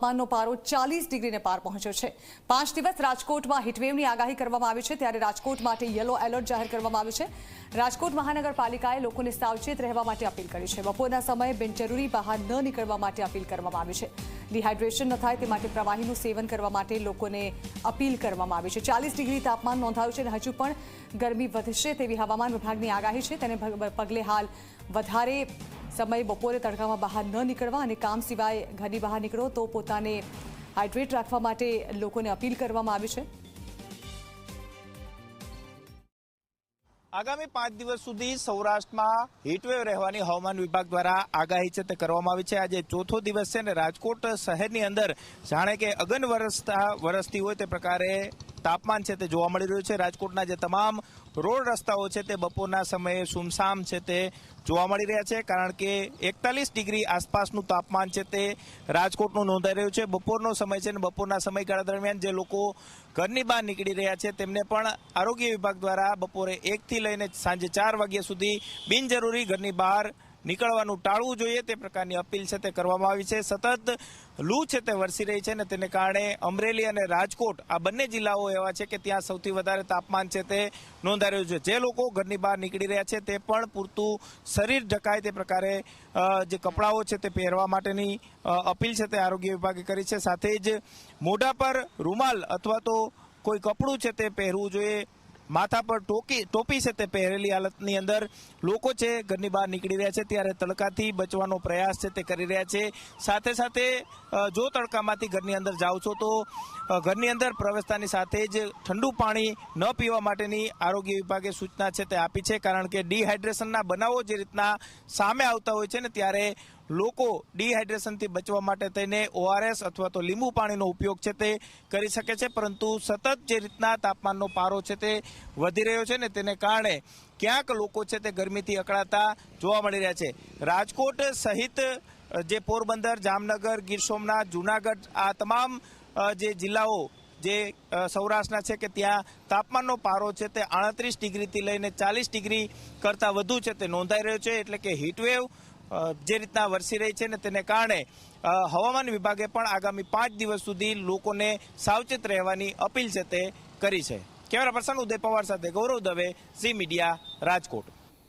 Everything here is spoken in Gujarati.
તાપમાનનો પારો ચાલીસ ડિગ્રીને પાર પહોંચ્યો છે. પાંચ દિવસ રાજકોટમાં હીટવેવની આગાહી કરવામાં આવી છે, ત્યારે રાજકોટ માટે યલો એલર્ટ જાહેર કરવામાં આવ્યું છે. રાજકોટ મહાનગરપાલિકાએ લોકોને સાવચેત રહેવા માટે અપીલ કરી છે. બપોરના સમયે બિનજરૂરી બહાર ન નીકળવા માટે અપીલ કરવામાં આવી છે. ડિહાઇડ્રેશન ન થાય તે માટે પ્રવાહીનું સેવન કરવા માટે લોકોને અપીલ કરવામાં આવી છે. ચાલીસ ડિગ્રી તાપમાન નોંધાયું છે અને હજુ પણ ગરમી વધશે તેવી હવામાન વિભાગની આગાહી છે. તેને પગલે હાલ વધારે સમય બપોરે તડકામાં બહાર ન નીકળવા અને કામ સિવાય ઘરની બહાર નીકળો તો પોતાને હાઇડ્રેટ રાખવા માટે લોકોને અપીલ કરવામાં આવી છે. આગામી પાંચ દિવસ સુધી સૌરાષ્ટ્રમાં હીટવેવ રહેવાની હવામાન વિભાગ દ્વારા આગાહી છે તે કરવામાં આવી છે. આજે ચોથો દિવસ છે ને રાજકોટ શહેરની અંદર જાણે કે અગન વરસતા વરસતી હોય તે પ્રકારે તાપમાન છે તે જોવા મળી રહ્યું છે. રાજકોટના જે તમામ રોડ રસ્તાઓ છે તે બપોરના સમયે સુમસામ છે તે જોવા મળી રહ્યા છે. કારણ કે એકતાલીસ ડિગ્રી આસપાસનું તાપમાન છે તે રાજકોટનું નોંધાઈ રહ્યું છે. બપોરનો સમય છે ને બપોરના સમયગાળા દરમિયાન જે લોકો ઘરની બહાર નીકળી રહ્યા છે તેમને પણ આરોગ્ય વિભાગ દ્વારા બપોરે એકથી લઈને સાંજે ચાર વાગ્યા સુધી બિનજરૂરી ઘરની બહાર નીકળવાનું ટાળવું જોઈએ, તે પ્રકારની અપીલ છે તે કરવામાં આવી છે. સતત લૂ છે તે વરસી રહી છે ને તેને કારણે અમરેલી અને રાજકોટ, આ બંને જિલ્લાઓ એવા છે કે ત્યાં સૌથી વધારે તાપમાન છે તે નોંધાયું છે. જે લોકો ઘરની બહાર નીકળી રહ્યા છે તે પણ પૂરતું શરીર ઢકાય તે પ્રકારે જે કપડાઓ છે તે પહેરવા માટેની અપીલ છે તે આરોગ્ય વિભાગે કરી છે. સાથે જ મોઢા પર રૂમાલ અથવા તો કોઈ કપડું છે તે પહેરવું જોઈએ. માથા પર ટોકી ટોપી છે તે પહેરેલી હાલતની અંદર. લોકો છે, ઘરની બહાર નીકળી રહ્યા છે, ત્યારે તડકાથી બચવાનો પ્રયાસ છે તે કરી રહ્યા છે. સાથે સાથે જો તડકામાંથી ઘરની અંદર જાઓ છો તો ઘરની અંદર પ્રવેશતાની સાથે જ ઠંડુ પાણી ન પીવા માટેની આરોગ્ય વિભાગે સૂચના છે તે આપી છે, કારણ કે ડિહાઇડ્રેશનના બનાવો જે રીતના સામે આવતા હોય છે ને ત્યારે લોકો ડિહાઇડ્રેશનથી બચવા માટે થઈને ઓઆરએસ અથવા તો લીંબુ પાણીનો ઉપયોગ છે તે કરી શકે છે, પરંતુ સતત જે રીતના તાપમાનનો પારો છે તે વધી રહ્યો છે ને તેને કારણે ક્યાંક લોકો છે તે ગરમીથી અકળાતા જોવા મળી રહ્યા છે. રાજકોટ સહિત જે પોરબંદર, જામનગર, ગીર સોમનાથ, જુનાગઢ, આ તમામ જે જિલ્લાઓ, જે સૌરાષ્ટ્રના છે કે ત્યાં તાપમાનનો પારો છે તે આડત્રીસ ડિગ્રીથી લઈને ચાલીસ ડિગ્રી કરતાં વધુ છે તે નોંધાઈ રહ્યો છે. એટલે કે હીટવેવ જે રીતના વરસી રહી છે ને તેને કારણે હવામાન વિભાગે પણ આગામી પાંચ દિવસ સુધી લોકોને સાવચેત રહેવાની અપીલ છે તે કરી છે. કેમેરા પર્સન ઉદય પવાર સાથે ગૌરવ દવે ઝી મીડિયા, રાજકોટ.